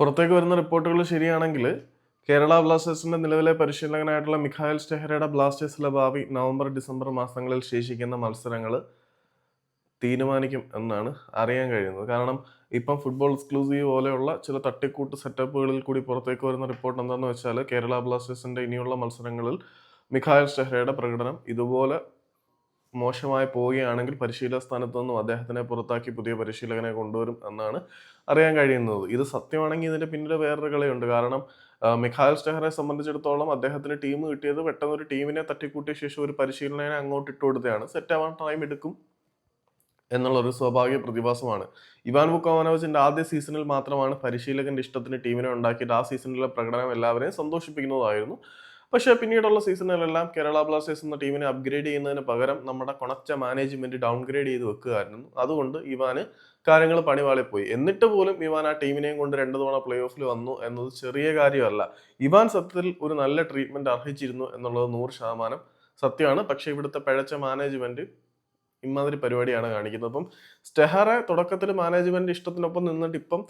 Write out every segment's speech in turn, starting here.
പുറത്തേക്ക് വരുന്ന റിപ്പോർട്ടുകൾ ശരിയാണെങ്കിൽ കേരള ബ്ലാസ്റ്റേഴ്സിന്റെ നിലവിലെ പരിശീലകനായിട്ടുള്ള മിഖായൽ സ്റ്റെഹറയുടെ ബ്ലാസ്റ്റേഴ്സിലെ ഭാവി നവംബർ ഡിസംബർ മാസങ്ങളിൽ ശേഷിക്കുന്ന മത്സരങ്ങൾ തീരുമാനിക്കും എന്നാണ് അറിയാൻ കഴിയുന്നത്. കാരണം ഇപ്പം ഫുട്ബോൾ എക്സ്ക്ലൂസീവ് പോലെയുള്ള ചില തട്ടിക്കൂട്ട് സെറ്റപ്പുകളിൽ കൂടി പുറത്തേക്ക് വരുന്ന റിപ്പോർട്ട് എന്താണെന്ന് വെച്ചാൽ കേരള ബ്ലാസ്റ്റേഴ്സിന്റെ ഇനിയുള്ള മത്സരങ്ങളിൽ മിഖായൽ സ്റ്റെഹറയുടെ പ്രകടനം ഇതുപോലെ മോശമായി പോവുകയാണെങ്കിൽ പരിശീലക സ്ഥാനത്ത് നിന്നും അദ്ദേഹത്തിനെ പുറത്താക്കി പുതിയ പരിശീലകനെ കൊണ്ടുവരും എന്നാണ് അറിയാൻ കഴിയുന്നത്. ഇത് സത്യമാണെങ്കിൽ ഇതിന്റെ പിന്നിൽ വേറൊരു കളിയുണ്ട്. കാരണം മിഖായൽ സ്റ്റെഹറെ സംബന്ധിച്ചിടത്തോളം അദ്ദേഹത്തിന് ടീം കിട്ടിയത് പെട്ടെന്ന് ഒരു ടീമിനെ തട്ടിക്കൂട്ടിയ ശേഷം ഒരു പരിശീലകനെ അങ്ങോട്ട് ഇട്ടു കൊടുത്തതാണ്. സെറ്റ് ആവാൻ ടൈം എടുക്കും എന്നുള്ളൊരു സ്വാഭാവിക പ്രതിഭാസമാണ്. ഇവാൻ ബുക്കോവനോവിച്ചിന്റെ ആദ്യ സീസണിൽ മാത്രമാണ് പരിശീലകന്റെ ഇഷ്ടത്തിന് ടീമിനെ ഉണ്ടാക്കിയിട്ട് ആ സീസണിലെ പ്രകടനം എല്ലാവരെയും സന്തോഷിപ്പിക്കുന്നതായിരുന്നു. പക്ഷേ പിന്നീടുള്ള സീസണുകളെല്ലാം കേരള ബ്ലാസ്റ്റേഴ്സ് എന്ന ടീമിനെ അപ്ഗ്രേഡ് ചെയ്യുന്നതിന് പകരം നമ്മുടെ കൊണച്ച മാനേജ്മെന്റ് ഡൗൺഗ്രേഡ് ചെയ്ത് വെക്കുകയായിരുന്നു. അതുകൊണ്ട് ഇവാന് കാര്യങ്ങൾ പണിവാളിപ്പോയി. എന്നിട്ട് പോലും ഇവാൻ ആ ടീമിനെയും കൊണ്ട് രണ്ടു തവണ പ്ലേ ഓഫിൽ വന്നു എന്നത് ചെറിയ കാര്യമല്ല. ഇവാൻ സത്യത്തിൽ ഒരു നല്ല ട്രീറ്റ്മെന്റ് അർഹിച്ചിരുന്നു എന്നുള്ളത് നൂറ് ശതമാനം സത്യമാണ്. പക്ഷേ ഇവിടുത്തെ പഴച്ച മാനേജ്മെന്റ് ഇമാതിരി പരിപാടിയാണ് കാണിക്കുന്നത്. അപ്പം സ്റ്റെഹറെ തുടക്കത്തിൽ മാനേജ്മെന്റ് ഇഷ്ടത്തിനൊപ്പം നിന്നിട്ട് ഇപ്പം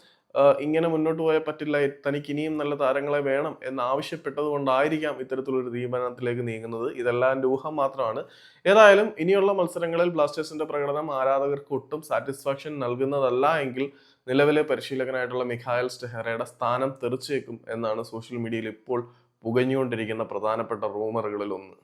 ഇങ്ങനെ മുന്നോട്ട് പോയാൽ പറ്റില്ല. തനിക്ക് ഇനിയും നല്ല താരങ്ങളെ വേണം എന്ന് ആവശ്യപ്പെട്ടത് കൊണ്ടായിരിക്കാം ഇത്തരത്തിലൊരു തീരുമാനത്തിലേക്ക് നീങ്ങുന്നത്. ഇതെല്ലാം രൂഹം മാത്രമാണ്. ഏതായാലും ഇനിയുള്ള മത്സരങ്ങളിൽ ബ്ലാസ്റ്റേഴ്സിന്റെ പ്രകടനം ആരാധകർക്ക് ഒട്ടും സാറ്റിസ്ഫാക്ഷൻ നൽകുന്നതല്ല എങ്കിൽ നിലവിലെ പരിശീലകനായിട്ടുള്ള മിഖായൽ സ്റ്റെഹറയുടെ സ്ഥാനം തെറിച്ചേക്കും എന്നാണ് സോഷ്യൽ മീഡിയയിൽ ഇപ്പോൾ പുകഞ്ഞുകൊണ്ടിരിക്കുന്ന പ്രധാനപ്പെട്ട റൂമറുകളിൽ ഒന്ന്